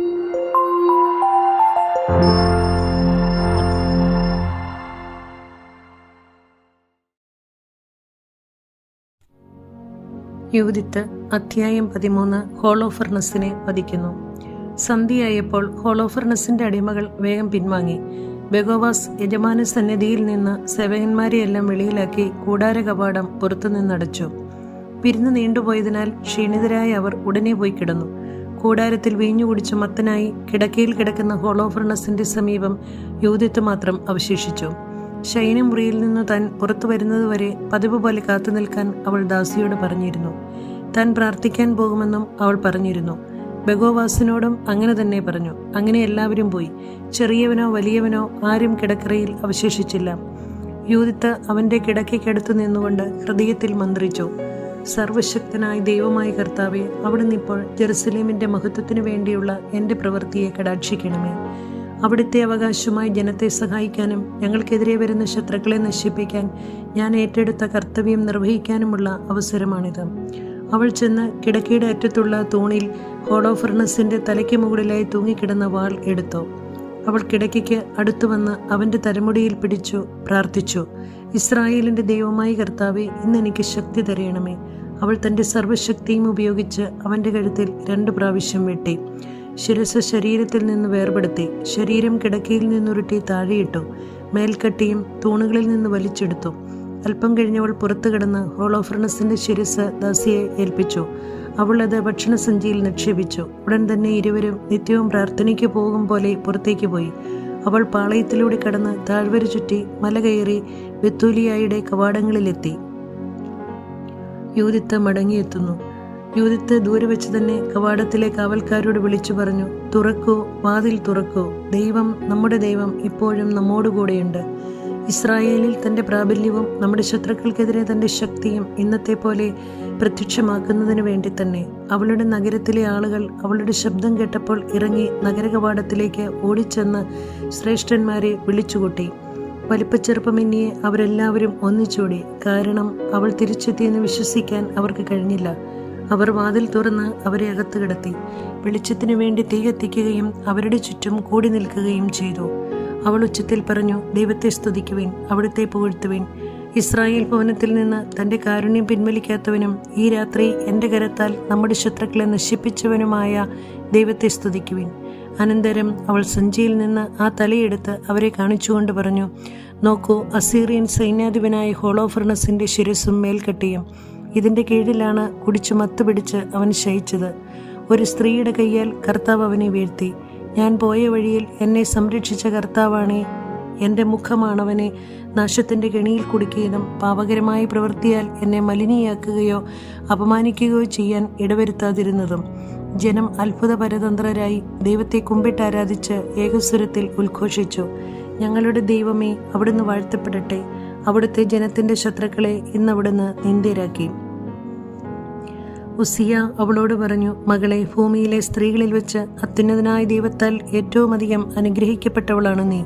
Judith അധ്യായം പതിമൂന്ന് ഹോളോഫർണസിനെ വധിക്കുന്നു. സന്ധിയായപ്പോൾ ഹോളോഫർണസിന്റെ അടിമകൾ വേഗം പിൻവാങ്ങി. ബെഗോവാസ് യജമാന സന്നിധിയിൽ നിന്ന് സേവകന്മാരെയെല്ലാം വെളിയിലാക്കി കൂടാര കവാടം പുറത്തുനിന്നടച്ചു. പിരിഞ്ഞു നീണ്ടുപോയതിനാൽ ക്ഷീണിതരായ അവർ ഉടനെ പോയി കിടന്നു. കൂടാരത്തിൽ വീഞ്ഞു കുടിച്ച് മത്തനായി കിടക്കയിൽ കിടക്കുന്ന ഹോളോഫർണസിന്റെ സമീപം യൂതിത്ത് മാത്രം അവശേഷിച്ചു. ശയനമുറിയിൽ നിന്ന് താൻ പുറത്തു വരുന്നതുവരെ പതിവ് പോലെ കാത്തു നിൽക്കാൻ അവൾ ദാസിയോട് പറഞ്ഞിരുന്നു. താൻ പ്രാർത്ഥിക്കാൻ പോകുമെന്നും അവൾ പറഞ്ഞിരുന്നു. ബഗോവാസിനോടും അങ്ങനെ തന്നെ പറഞ്ഞു. അങ്ങനെ എല്ലാവരും പോയി. ചെറിയവനോ വലിയവനോ ആരും കിടക്കറയിൽ അവശേഷിച്ചില്ല. യൂതിത്ത് അവന്റെ കിടക്കയ്ക്കടുത്ത് നിന്നുകൊണ്ട് ഹൃദയത്തിൽ മന്ത്രിച്ചു. സർവശക്തനായ ദൈവമായ കർത്താവെ അവിടുന്ന് ഇപ്പോൾ ജെറുസലേമിന്റെ മഹത്വത്തിനു വേണ്ടിയുള്ള എന്റെ പ്രവൃത്തിയെ കടാക്ഷിക്കണമേ. അവിടുത്തെ അവകാശമായി ജനത്തെ സഹായിക്കാനും ഞങ്ങൾക്കെതിരെ വരുന്ന ശത്രുക്കളെ നശിപ്പിക്കാൻ ഞാൻ ഏറ്റെടുത്ത കർത്തവ്യം നിർവഹിക്കാനുമുള്ള അവസരമാണിത്. അവൾ ചെന്ന് കിടക്കയുടെ അറ്റത്തുള്ള തൂണിൽ ഹോളോഫർണസിന്റെ തലയ്ക്ക് മുകളിലായി തൂങ്ങിക്കിടന്ന വാൾ എടുത്തു. അവൾ കിടക്കയ്ക്ക് അടുത്തു വന്ന് അവന്റെ തലമുടിയിൽ പിടിച്ചു പ്രാർത്ഥിച്ചു ഇസ്രായേലിന്റെ ദൈവമായി കർത്താവെ ഇന്ന് എനിക്ക് ശക്തി തരയണമേ. അവൾ തന്റെ സർവശക്തിയും ഉപയോഗിച്ച് അവന്റെ കഴുത്തിൽ രണ്ട് പ്രാവശ്യം വെട്ടി ശിരസ് ശരീരത്തിൽ നിന്ന് വേർപെടുത്തി ശരീരം കിടക്കയിൽ നിന്നുരുട്ടി താഴെയിട്ടു മേൽക്കട്ടിയും തൂണുകളിൽ നിന്ന് വലിച്ചെടുത്തു. അല്പം കഴിഞ്ഞവൾ പുറത്തു കിടന്ന് ഹോളോഫർണസിന്റെ ശിരസ് ദാസിയെ ഏൽപ്പിച്ചു അവൾ അത് ഭക്ഷണസഞ്ചിയിൽ നിക്ഷേപിച്ചു. ഉടൻ തന്നെ ഇരുവരും നിത്യവും പ്രാർത്ഥനയ്ക്ക് പോകും പോലെ പുറത്തേക്ക് പോയി. അവൾ പാളയത്തിലൂടെ കടന്ന് താഴ്വര ചുറ്റി മല കയറി ബെത്തൂലിയായുടെ കവാടങ്ങളിലെത്തി. യൂതിത്ത് മടങ്ങിയെത്തുന്നു. യൂതിത്ത് ദൂരെ വെച്ച് തന്നെ കവാടത്തിലെ കാവൽക്കാരോട് വിളിച്ചു പറഞ്ഞു തുറക്കൂ വാതിൽ തുറക്കൂ. ദൈവം നമ്മുടെ ദൈവം ഇപ്പോഴും നമ്മോടുകൂടെയുണ്ട്. ഇസ്രായേലിൽ തന്റെ പ്രാബല്യവും നമ്മുടെ ശത്രുക്കൾക്കെതിരെ തന്റെ ശക്തിയും ഇന്നത്തെ പോലെ പ്രത്യക്ഷമാക്കുന്നതിന് വേണ്ടി തന്നെ അവളുടെ നഗരത്തിലെ ആളുകൾ അവളുടെ ശബ്ദം കേട്ടപ്പോൾ ഇറങ്ങി നഗരകവാടത്തിലേക്ക് ഓടിച്ചെന്ന് ശ്രേഷ്ഠന്മാരെ വിളിച്ചുകൂട്ടി. വലിപ്പച്ചെറുപ്പമെന്നിയെ അവരെല്ലാവരും ഒന്നിച്ചോടി. കാരണം അവൾ തിരിച്ചെത്തിയെന്ന് വിശ്വസിക്കാൻ അവർക്ക് കഴിഞ്ഞില്ല. അവർ വാതിൽ തുറന്ന് അവരെ അകത്ത് കിടത്തി. വെളിച്ചത്തിനു വേണ്ടി തീ കത്തിക്കുകയും അവരുടെ ചുറ്റും കൂടി നിൽക്കുകയും ചെയ്തു. അവൾ ഉച്ചത്തിൽ പറഞ്ഞു ദൈവത്തെ സ്തുതിക്കുവേൻ അവിടുത്തെ പുകഴ്ത്തുവേൻ. ഇസ്രായേൽ ഭവനത്തിൽ നിന്ന് തന്റെ കാരുണ്യം പിൻവലിക്കാത്തവനും ഈ രാത്രി എന്റെ കരത്താൽ നമ്മുടെ ശത്രുക്കളെ നശിപ്പിച്ചവനുമായ ദൈവത്തെ സ്തുതിക്കുവിൻ. അനന്തരം അവൾ സഞ്ചിയിൽ നിന്ന് ആ തലയെടുത്ത് അവരെ കാണിച്ചുകൊണ്ട് പറഞ്ഞു നോക്കൂ അസീറിയൻ സൈന്യാധിപനായ ഹോളോഫർണസിന്റെ ശിരസും മേൽക്കട്ടിയും. ഇതിന്റെ കീഴിലാണ് കുടിച്ചു മത്തുപിടിച്ച് അവൻ ശയിച്ചത്. ഒരു സ്ത്രീയുടെ കയ്യാൽ കർത്താവ് അവനെ വീഴ്ത്തി. ഞാൻ പോയ വഴിയിൽ എന്നെ സംരക്ഷിച്ച കർത്താവാണേ. എന്റെ മുഖമാണവനെ നാശത്തിന്റെ കെണിയിൽ കുടുക്കിയതും പാപകരമായി പ്രവൃത്തിയാൽ എന്നെ മലിനിയാക്കുകയോ അപമാനിക്കുകയോ ചെയ്യാൻ ഇടവരുത്താതിരുന്നതും. ജനം അത്ഭുത പരതന്ത്രരായി ദൈവത്തെ കുമ്പിട്ടാരാധിച്ച് ഏകസ്വരത്തിൽ ഉദ്ഘോഷിച്ചു. ഞങ്ങളുടെ ദൈവമേ അവിടുന്ന് വാഴ്ത്തപ്പെടട്ടെ. അവിടുത്തെ ജനത്തിന്റെ ശത്രുക്കളെ ഇന്നവിടുന്ന് നിന്ദ്യരാക്കി ഉസിയ അവളോട് പറഞ്ഞു മകളെ ഭൂമിയിലെ സ്ത്രീകളിൽ വെച്ച് അത്യുന്നതനായ ദൈവത്താൽ ഏറ്റവും അധികം അനുഗ്രഹിക്കപ്പെട്ടവളാണ് നീ.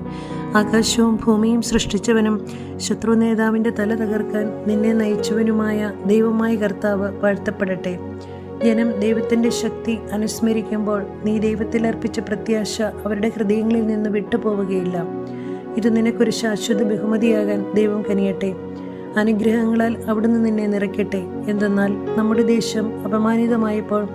ആകാശവും ഭൂമിയും സൃഷ്ടിച്ചവനും ശത്രു നേതാവിന്റെ തല തകർക്കാൻ നിന്നെ നയിച്ചവനുമായ ദൈവമായ കർത്താവ് വാഴ്ത്തപ്പെടട്ടെ. ജനം ദൈവത്തിന്റെ ശക്തി അനുസ്മരിക്കുമ്പോൾ നീ ദൈവത്തിൽ അർപ്പിച്ച പ്രത്യാശ അവരുടെ ഹൃദയങ്ങളിൽ നിന്ന് വിട്ടുപോവുകയില്ല. ഇത് നിനക്കൊരു ശാശ്വത ബഹുമതിയാകാൻ ദൈവം കനിയട്ടെ. അനുഗ്രഹങ്ങളാൽ അവിടുന്ന് നിന്നെ നിറയ്ക്കട്ടെ. എന്തെന്നാൽ നമ്മുടെ ദേശം അപമാനിതമായപ്പോൾ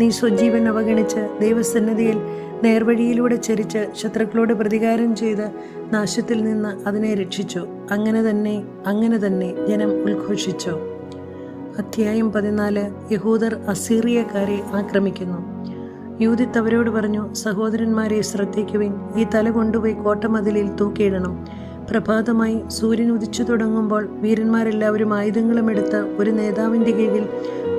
നീ സ്വജീവൻ അവഗണിച്ച് ദൈവസന്നദ്ധിയിൽ നേർവഴിയിലൂടെ ചരിച്ച് ശത്രുക്കളോട് പ്രതികാരം ചെയ്ത് നാശത്തിൽ നിന്ന് അതിനെ രക്ഷിച്ചു. അങ്ങനെ തന്നെ അങ്ങനെ തന്നെ ജനം ഉദ്ഘോഷിച്ചു. അധ്യായം പതിനാല്. യഹൂദർ അസീറിയക്കാരെ ആക്രമിക്കുന്നു. യൂതിത്ത് അവരോട് പറഞ്ഞു സഹോദരന്മാരെ ശ്രദ്ധിക്കുവിൻ. ഈ തല കൊണ്ടുപോയി കോട്ടമതിലിൽ തൂക്കിയിടണം. പ്രഭാതമായി സൂര്യൻ ഉദിച്ചു തുടങ്ങുമ്പോൾ വീരന്മാരെല്ലാവരും ആയുധങ്ങളും എടുത്ത് ഒരു നേതാവിന്റെ കീഴിൽ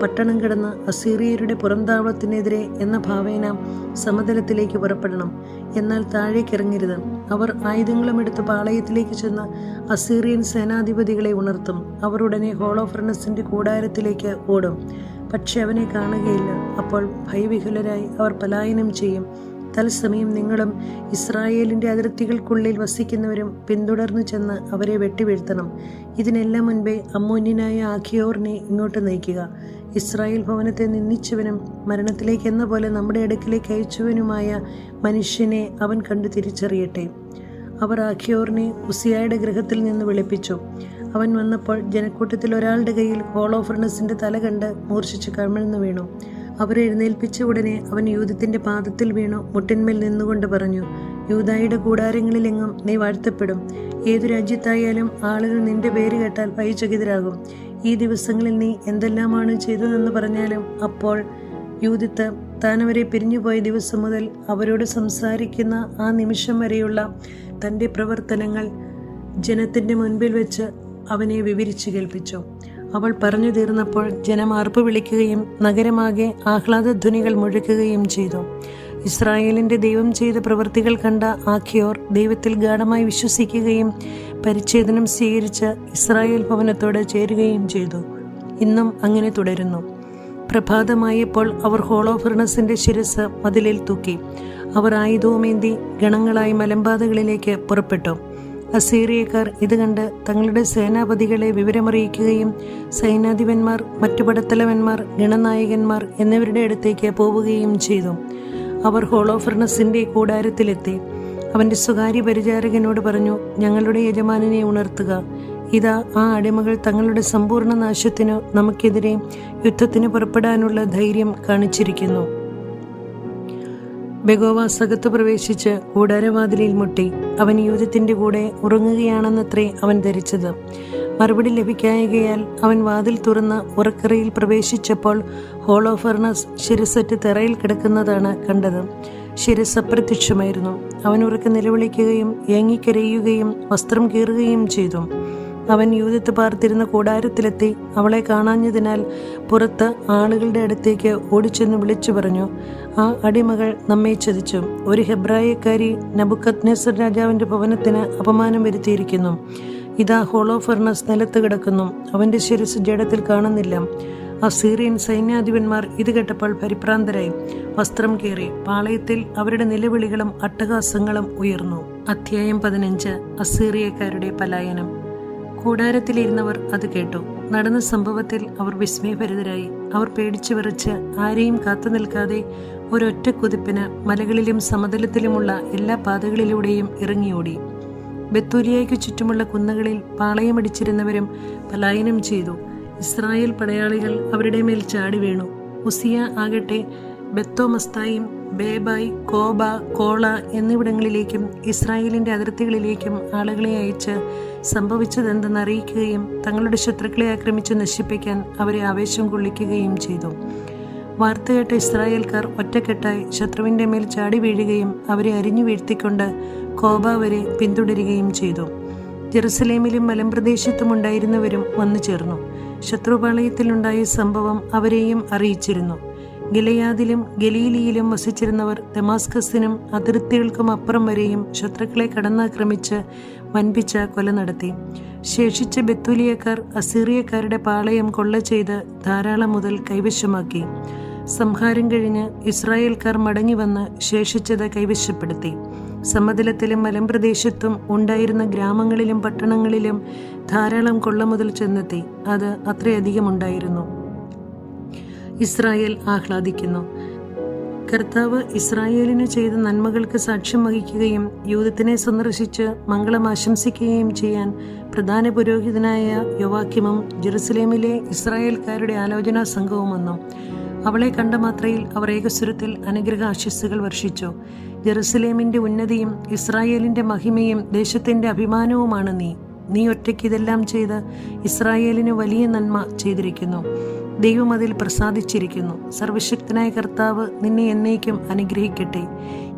പട്ടണം കിടന്ന് അസീറിയരുടെ പുറംതാവളത്തിനെതിരെ എന്ന ഭാവേന സമതലത്തിലേക്ക് പുറപ്പെടണം. എന്നാൽ താഴേക്കിറങ്ങരുത്. അവർ ആയുധങ്ങളും എടുത്ത് പാളയത്തിലേക്ക് ചെന്ന് അസീറിയൻ സേനാധിപതികളെ ഉണർത്തും. അവർ ഉടനെ ഹോളോഫർണസിന്റെ കൂടാരത്തിലേക്ക് ഓടും. പക്ഷെ അവനെ കാണുകയില്ല. അപ്പോൾ ഭയവിഹുലരായി അവർ പലായനം ചെയ്യും. തത്സമയം നിങ്ങളും ഇസ്രായേലിന്റെ അതിർത്തികൾക്കുള്ളിൽ വസിക്കുന്നവരും പിന്തുടർന്നു ചെന്ന് അവരെ വെട്ടിവീഴ്ത്തണം ഇതിനെല്ലാം മുൻപേ അമ്മൂന്യനായ ആഖിയോറിനെ ഇങ്ങോട്ട് നയിക്കുക. ഇസ്രായേൽ ഭവനത്തെ നിന്ദിച്ചവനും മരണത്തിലേക്ക് എന്ന പോലെ നമ്മുടെ അടുക്കിലേക്ക് അയച്ചവനുമായ മനുഷ്യനെ അവൻ കണ്ടു തിരിച്ചറിയട്ടെ. അവർ ആഖിയോറിനെ ഉസിയായുടെ ഗൃഹത്തിൽ നിന്ന് വിളിപ്പിച്ചു. അവൻ വന്നപ്പോൾ ജനക്കൂട്ടത്തിൽ ഒരാളുടെ കയ്യിൽ ഹോളോഫർണസിന്റെ തല കണ്ട് മൂർച്ഛിച്ച് കമിഴ്ന്നു വീണു. അവരെ എഴുന്നേൽപ്പിച്ച ഉടനെ അവൻ യൂതത്തിന്റെ പാദത്തിൽ വീണു മുട്ടിന്മേൽ നിന്നുകൊണ്ട് പറഞ്ഞു യൂതായുടെ കൂടാരങ്ങളിലെങ്ങും നീ വാഴ്ത്തപ്പെടും. ഏതു രാജ്യത്തായാലും ആളുകൾ നിന്റെ പേര് കേട്ടാൽ ഭയചകിതരാകും ഈ ദിവസങ്ങളിൽ നീ എന്തെല്ലാമാണ് ചെയ്തതെന്ന് പറഞ്ഞാലും അപ്പോൾ യൂതിത്ത് താനവരെ പിരിഞ്ഞുപോയ ദിവസം മുതൽ അവരോട് സംസാരിക്കുന്ന ആ നിമിഷം വരെയുള്ള തന്റെ പ്രവർത്തനങ്ങൾ ജനത്തിന്റെ മുൻപിൽ വെച്ച് അവനെ വിവരിച്ചു കേൾപ്പിച്ചു. അവൾ പറഞ്ഞു തീർന്നപ്പോൾ ജനം ആർപ്പ് വിളിക്കുകയും നഗരമാകെ ആഹ്ലാദധ്വനികൾ മുഴക്കുകയും ചെയ്തു. ഇസ്രായേലിന്റെ ദൈവം ചെയ്ത പ്രവൃത്തികൾ കണ്ട ആഖിയോർ ദൈവത്തിൽ ഗാഠമായി വിശ്വസിക്കുകയും പരിച്ഛേദനം സ്വീകരിച്ച് ഇസ്രായേൽ ഭവനത്തോട് ചേരുകയും ചെയ്തു. ഇന്നും അങ്ങനെ തുടരുന്നു. പ്രഭാതമായപ്പോൾ അവർ ഹോളോ ഫർണസിന്റെ ശിരസ് മതിലിൽ തൂക്കി. അവർ ആയുധവുമേന്തി ഗണങ്ങളായി മലമ്പാതകളിലേക്ക് പുറപ്പെട്ടു. അസീറിയക്കാർ ഇത് കണ്ട് തങ്ങളുടെ സേനാപതികളെ വിവരമറിയിക്കുകയും സൈനാധിപന്മാർ മറ്റു പടത്തലവന്മാർ ഗണനായകന്മാർ എന്നിവരുടെ അടുത്തേക്ക് പോവുകയും ചെയ്തു. അവർ ഹോളോഫർണസിന്റെ കൂടാരത്തിലെത്തി. അവന്റെ സ്വകാര്യ പരിചാരകനോട് പറഞ്ഞു ഞങ്ങളുടെ യജമാനനെ ഉണർത്തുക. ഇതാ ആ അടിമകൾ തങ്ങളുടെ സമ്പൂർണ നാശത്തിനു നമുക്കെതിരെ യുദ്ധത്തിന് പുറപ്പെടാനുള്ള ധൈര്യം കാണിച്ചിരിക്കുന്നു. ബെഗോവാസ് അകത്ത് പ്രവേശിച്ച് കൂടാരവാതിലിൽ മുട്ടി. അവൻ യൂതത്തിന്റെ കൂടെ ഉറങ്ങുകയാണെന്നത്രേ അവൻ ധരിച്ചത്. മറുപടി ലഭിക്കായകയാൽ അവൻ വാതിൽ തുറന്ന് ഉറക്കറയിൽ പ്രവേശിച്ചപ്പോൾ ഹോളോ ഫർണസ് ശിരസറ്റ് തെറയിൽ കിടക്കുന്നതാണ് കണ്ടത്. ശിരസ് അപ്രത്യക്ഷമായിരുന്നു. അവൻ ഉറക്ക നിലവിളിക്കുകയും ഏങ്ങിക്കരയുകയും വസ്ത്രം കീറുകയും ചെയ്തു. അവൻ യൂതത്ത് പാർത്തിരുന്ന കൂടാരത്തിലെത്തി അവളെ കാണാഞ്ഞതിനാൽ പുറത്ത് ആളുകളുടെ അടുത്തേക്ക് ഓടിച്ചെന്ന് വിളിച്ചു പറഞ്ഞു. ആ അടിമകൾ നമ്മെ ചതിച്ചു ഒരു ഹെബ്രായക്കാരി നബുക്കത് നെസർ രാജാവിന്റെ ഭവനത്തിന് അപമാനം വരുത്തിയിരിക്കുന്നു. ഇതാ ഹോളോ ഫർണസ് നിലത്ത് കിടക്കുന്നു. അവന്റെ ശിരസ് ജഡത്തിൽ കാണുന്നില്ല. അസീറിയൻ സൈന്യാധിപന്മാർ ഇത് കേട്ടപ്പോൾ പരിഭ്രാന്തരായി. വസ്ത്രം കീറി. പാളയത്തിൽ അവരുടെ നിലവിളികളും അട്ടഹാസങ്ങളും ഉയർന്നു. അധ്യായം പതിനഞ്ച്. അസീറിയക്കാരുടെ പലായനം. കൂടാരത്തിലിരുന്നവർ അത് കേട്ടു. നടന്ന സംഭവത്തിൽ അവർ വിസ്മയഭരിതരായി. അവർ പേടിച്ചു വിറച്ച് ആരെയും കാത്തു നിൽക്കാതെ ഒരൊറ്റ കുതിപ്പിന് മലകളിലും സമതലത്തിലുമുള്ള എല്ലാ പാതകളിലൂടെയും ഇറങ്ങിയോടി. ബത്തൂലിയയ്ക്കു ചുറ്റുമുള്ള കുന്നുകളിൽ പാളയമടിച്ചിരുന്നവരും പലായനം ചെയ്തു. ഇസ്രായേൽ പടയാളികൾ അവരുടെ മേൽ ചാടി വീണു. ഉസിയ ആകട്ടെ ബത്തോമസ്തായും ബേബായ് കോബ കോള എന്നിവിടങ്ങളിലേക്കും ഇസ്രായേലിന്റെ അതിർത്തികളിലേക്കും ആളുകളെ അയച്ച് സംഭവിച്ചതെന്തെന്ന് അറിയിക്കുകയും തങ്ങളുടെ ശത്രുക്കളെ ആക്രമിച്ച് നശിപ്പിക്കാൻ അവരെ ആവേശം കൊള്ളിക്കുകയും ചെയ്തു. വാർത്ത കേട്ട ഇസ്രായേൽക്കാർ ഒറ്റക്കെട്ടായി ശത്രുവിന്റെ മേൽ ചാടി വീഴുകയും അവരെ അരിഞ്ഞു വീഴ്ത്തിക്കൊണ്ട് കോബ വരെ പിന്തുടരുകയും ചെയ്തു. ജെറുസലേമിലും മലമ്പ്രദേശത്തും ഉണ്ടായിരുന്നവരും വന്നു ചേർന്നു. ശത്രുപാളയത്തിലുണ്ടായ സംഭവം അവരെയും അറിയിച്ചിരുന്നു. ഗിലയാദിലും ഗലീലിയിലും വസിച്ചിരുന്നവർ ദമാസ്കസിനും അതിർത്തികൾക്കും അപ്പുറം വരെയും ശത്രുക്കളെ കടന്നാക്രമിച്ച് വൻപിച്ച കൊല നടത്തി. ശേഷിച്ച ബത്തുലിയക്കാർ അസീറിയക്കാരുടെ പാളയം കൊള്ള ചെയ്ത് ധാരാളം മുതൽ കൈവശമാക്കി. സംഹാരം കഴിഞ്ഞ് ഇസ്രായേൽക്കാർ മടങ്ങി വന്ന് ശേഷിച്ചത് കൈവശപ്പെടുത്തി. സമതലത്തിലും മലമ്പ്രദേശത്തും ഉണ്ടായിരുന്ന ഗ്രാമങ്ങളിലും പട്ടണങ്ങളിലും ധാരാളം കൊള്ള മുതൽ ചെന്നെത്തി. അത് അത്രയധികം ഉണ്ടായിരുന്നു. ഇസ്രായേൽ ആഹ്ലാദിക്കുന്നു. കർത്താവ് ഇസ്രായേലിന് ചെയ്ത നന്മകൾക്ക് സാക്ഷ്യം വഹിക്കുകയും യൂതത്തിനെ സന്ദർശിച്ച് മംഗളം ആശംസിക്കുകയും ചെയ്യാൻ പ്രധാന പുരോഹിതനായ യുവാക്യമും ജെറുസലേമിലെ ഇസ്രായേൽക്കാരുടെ ആലോചനാ സംഘവും വന്നു അവളെ കണ്ട മാത്രയിൽ അവർ ഏകസ്വരത്തിൽ അനുഗ്രഹ ആശസ്സുകൾ വർഷിച്ചു. ജെറുസലേമിന്റെ ഉന്നതിയും ഇസ്രായേലിന്റെ മഹിമയും ദേശത്തിന്റെ അഭിമാനവുമാണ് നീ. നീ ഒറ്റയ്ക്ക് ഇതെല്ലാം ചെയ്ത് ഇസ്രായേലിന് വലിയ നന്മ ചെയ്തിരിക്കുന്നു. ദൈവം അതിൽ പ്രസാദിച്ചിരിക്കുന്നു. സർവശക്തനായ കർത്താവ് നിന്നെ എന്നേക്കും അനുഗ്രഹിക്കട്ടെ.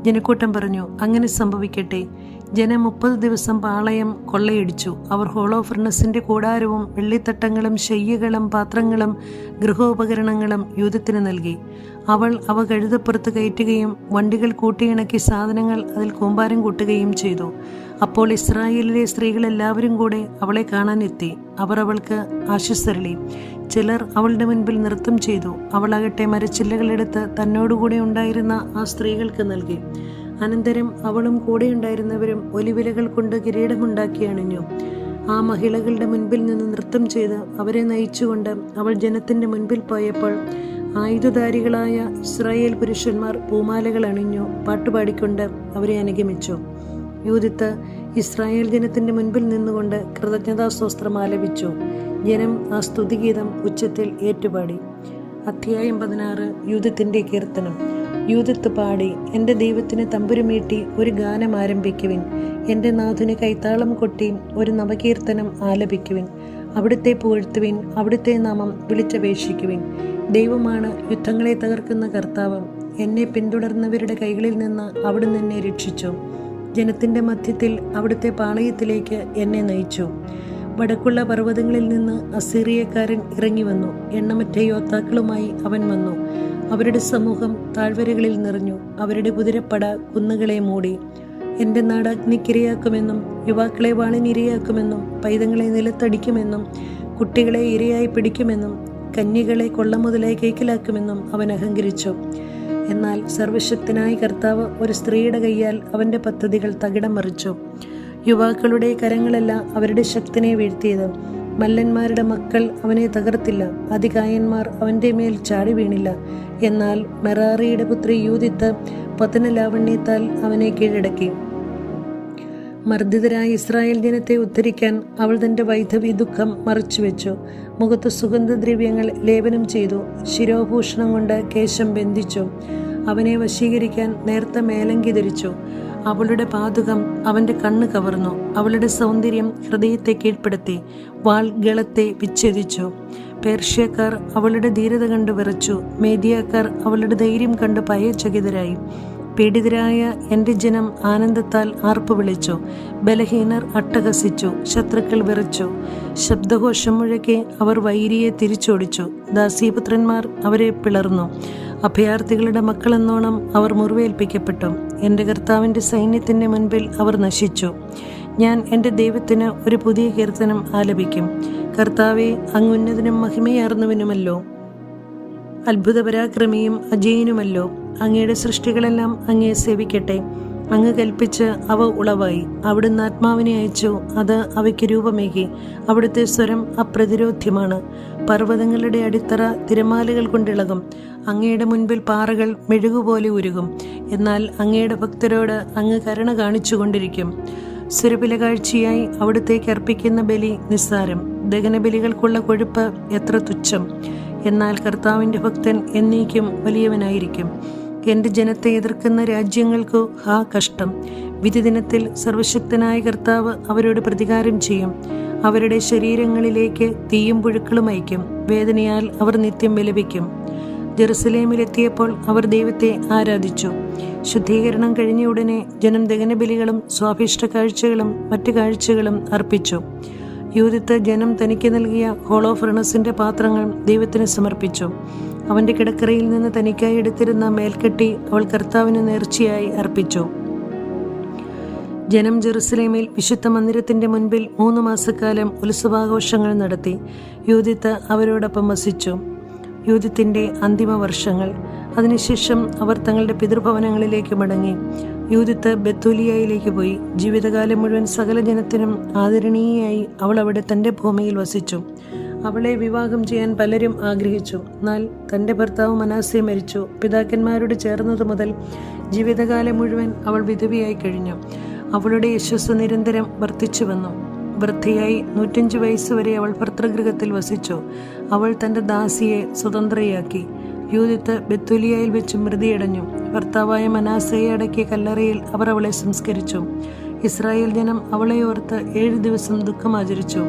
ജനക്കൂട്ടം പറഞ്ഞു അങ്ങനെ സംഭവിക്കട്ടെ. ജനം മുപ്പത് ദിവസം പാളയം കൊള്ളയടിച്ചു. അവർ ഹോളോ ഫർണസിന്റെ കൂടാരവും വെള്ളിത്തട്ടങ്ങളും ശയ്യകളും പാത്രങ്ങളും ഗൃഹോപകരണങ്ങളും യൂതത്തിന് നൽകി. അവൾ അവ കഴുതപ്പുറത്ത് കയറ്റുകയും വണ്ടികൾ കൂട്ടിയിണക്കി സാധനങ്ങൾ അതിൽ കൂമ്പാരം കൂട്ടുകയും ചെയ്തു. അപ്പോൾ ഇസ്രായേലിലെ സ്ത്രീകളെല്ലാവരും കൂടെ അവളെ കാണാനെത്തി. അവർ അവൾക്ക് ആശ്വസരളി ചിലർ അവളുടെ മുൻപിൽ നൃത്തം ചെയ്തു. അവളാകട്ടെ മരച്ചില്ലകളെടുത്ത് തന്നോടുകൂടെ ഉണ്ടായിരുന്ന ആ സ്ത്രീകൾക്ക് നൽകി. അനന്തരം അവളും കൂടെയുണ്ടായിരുന്നവരും ഒലിവിലകൾ കൊണ്ട് കിരീടമുണ്ടാക്കി അണിഞ്ഞു ആ മഹിളകളുടെ മുൻപിൽ നിന്ന് നൃത്തം ചെയ്ത് അവരെ നയിച്ചുകൊണ്ട് അവൾ ജനത്തിന്റെ മുൻപിൽ പോയപ്പോൾ ആയുധധാരികളായ ഇസ്രായേൽ പുരുഷന്മാർ പൂമാലകൾ അണിഞ്ഞു പാട്ടുപാടിക്കൊണ്ട് അവരെ അനുഗമിച്ചു. യൂതിത്ത് ഇസ്രായേൽ ജനത്തിന്റെ മുൻപിൽ നിന്നുകൊണ്ട് കൃതജ്ഞതാസ്തോത്രം ആലപിച്ചു ജനം ആ സ്തുതിഗീതം ഉച്ചത്തിൽ ഏറ്റുപാടി. അധ്യായം പതിനാറ് യൂതത്തിന്റെ കീർത്തനം. യൂതത്ത് പാടി എന്റെ ദൈവത്തിന് തമ്പുരുമീട്ടി ഒരു ഗാനം ആരംഭിക്കുവിൻ. എന്റെ നാഥന് കൈത്താളം കൊട്ടി ഒരു നവകീർത്തനം ആലപിക്കുവിൻ. അവിടുത്തെ പുകഴ്ത്തുവിൻ അവിടുത്തെ നാമം വിളിച്ചപേക്ഷിക്കുവിൻ. ദൈവമാണ് യുദ്ധങ്ങളെ തകർക്കുന്ന കർത്താവ്. എന്നെ പിന്തുടർന്നവരുടെ കൈകളിൽ നിന്ന് അവിടുന്ന് എന്നെ രക്ഷിച്ചു. ജനത്തിന്റെ മധ്യത്തിൽ അവിടുത്തെ പാളയത്തിലേക്ക് എന്നെ നയിച്ചു. വടക്കുള്ള പർവതങ്ങളിൽ നിന്ന് അസീറിയക്കാരൻ ഇറങ്ങി വന്നു. എണ്ണമറ്റ യോദ്ധാക്കളുമായി അവൻ വന്നു. അവരുടെ സമൂഹം താഴ്വരകളിൽ നിറഞ്ഞു. അവരുടെ കുതിരപ്പട കുന്നുകളെ മൂടി. എന്റെ നാട് അഗ്നിക്കിരയാക്കുമെന്നും യുവാക്കളെ വാളിനിരയാക്കുമെന്നും പൈതങ്ങളെ നിലത്തടിക്കുമെന്നും കുട്ടികളെ ഇരയായി പിടിക്കുമെന്നും കന്യകളെ കൊള്ളമുതലായി കൈക്കലാക്കുമെന്നും അവൻ അഹങ്കരിച്ചു. എന്നാൽ സർവശക്തനായ കർത്താവ് ഒരു സ്ത്രീയുടെ കൈയാൽ അവന്റെ പദ്ധതികൾ തകിടം മറിച്ചു. യുവാക്കളുടെ കരങ്ങളല്ല അവരുടെ ശക്തിനെ വീഴ്ത്തിയത്. മല്ലന്മാരുടെ മക്കൾ അവനെ തകർത്തില്ല. അതികായന്മാർ അവന്റെ മേൽ ചാടി വീണില്ല. എന്നാൽ മെറാറിയുടെ പുത്രി യൂതിത്ത് പതനലാവണ്യത്താൽ അവനെ കീഴടക്കി. മർദ്ദിതരായ ഇസ്രായേൽ ജനത്തെ ഉദ്ധരിക്കാൻ അവൾ തന്റെ വൈധവി ദുഃഖം മറച്ചുവെച്ചു. മുഖത്ത് സുഗന്ധദ്രവ്യങ്ങൾ ലേപനം ചെയ്തു. ശിരോഭൂഷണം കൊണ്ട് കേശം ബന്ധിച്ചു. അവനെ വശീകരിക്കാൻ നേർത്ത മേലങ്കി ധരിച്ചു. അവളുടെ പാതുകം അവന്റെ കണ്ണ് കവർന്നു. അവളുടെ സൗന്ദര്യം ഹൃദയത്തെ കീഴ്പ്പെടുത്തി. വാൾ ഗളത്തെ വിച്ഛേദിച്ചു. പേർഷ്യക്കാർ അവളുടെ ധീരത കണ്ട് വിറച്ചു. മേദിയാക്കാർ അവളുടെ ധൈര്യം കണ്ട് ഭയചകിതരായി പീഡിതരായ എന്റെ ജനം ആനന്ദത്താൽ ആർപ്പ് വിളിച്ചു. ബലഹീനർ അട്ടഹസിച്ചു. ശത്രുക്കൾ വിറച്ചു. ശബ്ദഘോഷം മുഴക്കി അവർ വൈരിയെ തിരിച്ചോടിച്ചു. ദാസീപുത്രന്മാർ അവരെ പിളർന്നു. അഭയാർത്ഥികളുടെ മക്കളെന്നോണം അവർ മുറിവേൽപ്പിക്കപ്പെട്ടു. എന്റെ കർത്താവിന്റെ സൈന്യത്തിന്റെ മുൻപിൽ അവർ നശിച്ചു. ഞാൻ എന്റെ ദൈവത്തിന് ഒരു പുതിയ കീർത്തനം ആലപിക്കും. കർത്താവെ അങ്ങുന്നതിനും മഹിമയാർന്നവനുമല്ലോ. അത്ഭുതപരാക്രമിയും അജയനുമല്ലോ. അങ്ങയുടെ സൃഷ്ടികളെല്ലാം അങ്ങയെ സേവിക്കട്ടെ. അങ്ങ് കൽപ്പിച്ച് അവ ഉളവായി. അവിടുന്ന് ആത്മാവിനെ അയച്ചു. അത് അവയ്ക്ക് രൂപമേകി. അവിടുത്തെ സ്വരം അപ്രതിരോധ്യമാണ്. പർവതങ്ങളുടെ അടിത്തറ തിരമാലകൾ കൊണ്ടിളകും. അങ്ങയുടെ മുൻപിൽ പാറകൾ മെഴുകുപോലെ ഉരുകും. എന്നാൽ അങ്ങയുടെ ഭക്തരോട് അങ്ങ് കരുണ കാണിച്ചുകൊണ്ടിരിക്കും. സുരബില കാഴ്ചയായി അവിടുത്തേക്ക് അർപ്പിക്കുന്ന ബലി നിസ്സാരം. ദഹനബലികൾക്കുള്ള കൊഴുപ്പ് എത്ര തുച്ഛം. എന്നാൽ കർത്താവിന്റെ ഭക്തൻ എന്നേക്കും വലിയവനായിരിക്കും. എന്റെ ജനത്തെ എതിർക്കുന്ന രാജ്യങ്ങൾക്കു ഹാ കഷ്ടം. വിധിദിനത്തിൽ സർവശക്തനായ കർത്താവ് അവരോട് പ്രതികാരം ചെയ്യും. അവരുടെ ശരീരങ്ങളിലേക്ക് തീയും പുഴുക്കളും അയക്കും വേദനയാൽ അവർ നിത്യം വിലപിക്കും. ജെറുസലേമിലെത്തിയപ്പോൾ അവർ ദൈവത്തെ ആരാധിച്ചു. ശുദ്ധീകരണം കഴിഞ്ഞ ഉടനെ ജനം ദഹനബലികളും സ്വാഭിഷ്ട കാഴ്ചകളും മറ്റു കാഴ്ചകളും അർപ്പിച്ചു. യൂതിത്ത് ജനം തനിക്ക് നൽകിയ ഹോളോ ഫർണസിന്റെ പാത്രങ്ങൾ ദൈവത്തിന് സമർപ്പിച്ചു. അവന്റെ കിടക്കറയിൽ നിന്ന് തനിക്കായി എടുത്തിരുന്ന മേൽക്കെട്ടി അവൾ കർത്താവിന് നേർച്ചയായി അർപ്പിച്ചു. ജനം ജെറുസലേമിൽ വിശുദ്ധ മന്ദിരത്തിന്റെ മുൻപിൽ മൂന്ന് മാസക്കാലം ഉത്സവാഘോഷങ്ങൾ നടത്തി. യൂതിത്ത് അവരോടൊപ്പം വസിച്ചു. യൂതിത്തിന്റെ അന്തിമ വർഷങ്ങൾ അതിനുശേഷം അവർ തങ്ങളുടെ പിതൃഭവനങ്ങളിലേക്ക് മടങ്ങി. യൂതിത്ത് ബത്തൂലിയയിലേക്ക് പോയി. ജീവിതകാലം മുഴുവൻ സകല ജനത്തിനും ആദരണീയയായി അവൾ അവിടെ തന്റെ ഭൂമിയിൽ വസിച്ചു. അവളെ വിവാഹം ചെയ്യാൻ പലരും ആഗ്രഹിച്ചു. എന്നാൽ തന്റെ ഭർത്താവ് മനാസെ മരിച്ചു. പിതാക്കന്മാരോട് ചേർന്നത് മുതൽ ജീവിതകാലം മുഴുവൻ അവൾ വിധവിയായി കഴിഞ്ഞു. അവളുടെ യശസ്സ് നിരന്തരം വർദ്ധിച്ചു വന്നു. വൃദ്ധയായി നൂറ്റഞ്ച് വയസ്സ് വരെ അവൾ ഭർത്തൃഗൃഹത്തിൽ വസിച്ചു. അവൾ തന്റെ ദാസിയെ സ്വതന്ത്രയാക്കി. യൂതിത്ത് ബെത്തുലിയയിൽ വെച്ച് മൃതിയടഞ്ഞു. ഭർത്താവായ മനാസയെ അടക്കിയ കല്ലറയിൽ അവർ അവളെ സംസ്കരിച്ചു. ഇസ്രായേൽ ജനം അവളെ ഓർത്ത് ഏഴ് ദിവസം ദുഃഖമാചരിച്ചു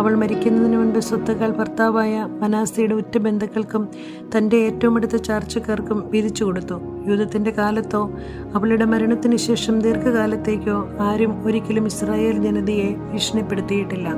അവൾ മരിക്കുന്നതിന് മുൻപ് സ്വത്തുക്കൾ ഭർത്താവായ മനാസിയുടെ ഉറ്റ ബന്ധുക്കൾക്കും തന്റെ ഏറ്റവും അടുത്ത ചാർച്ചക്കാർക്കും വിരിച്ചു കൊടുത്തു. യുദ്ധത്തിന്റെ കാലത്തോ അവളുടെ മരണത്തിന് ശേഷം ദീർഘകാലത്തേക്കോ ആരും ഒരിക്കലും ഇസ്രായേൽ ജനതയെ ഭീഷണിപ്പെടുത്തിയിട്ടില്ല.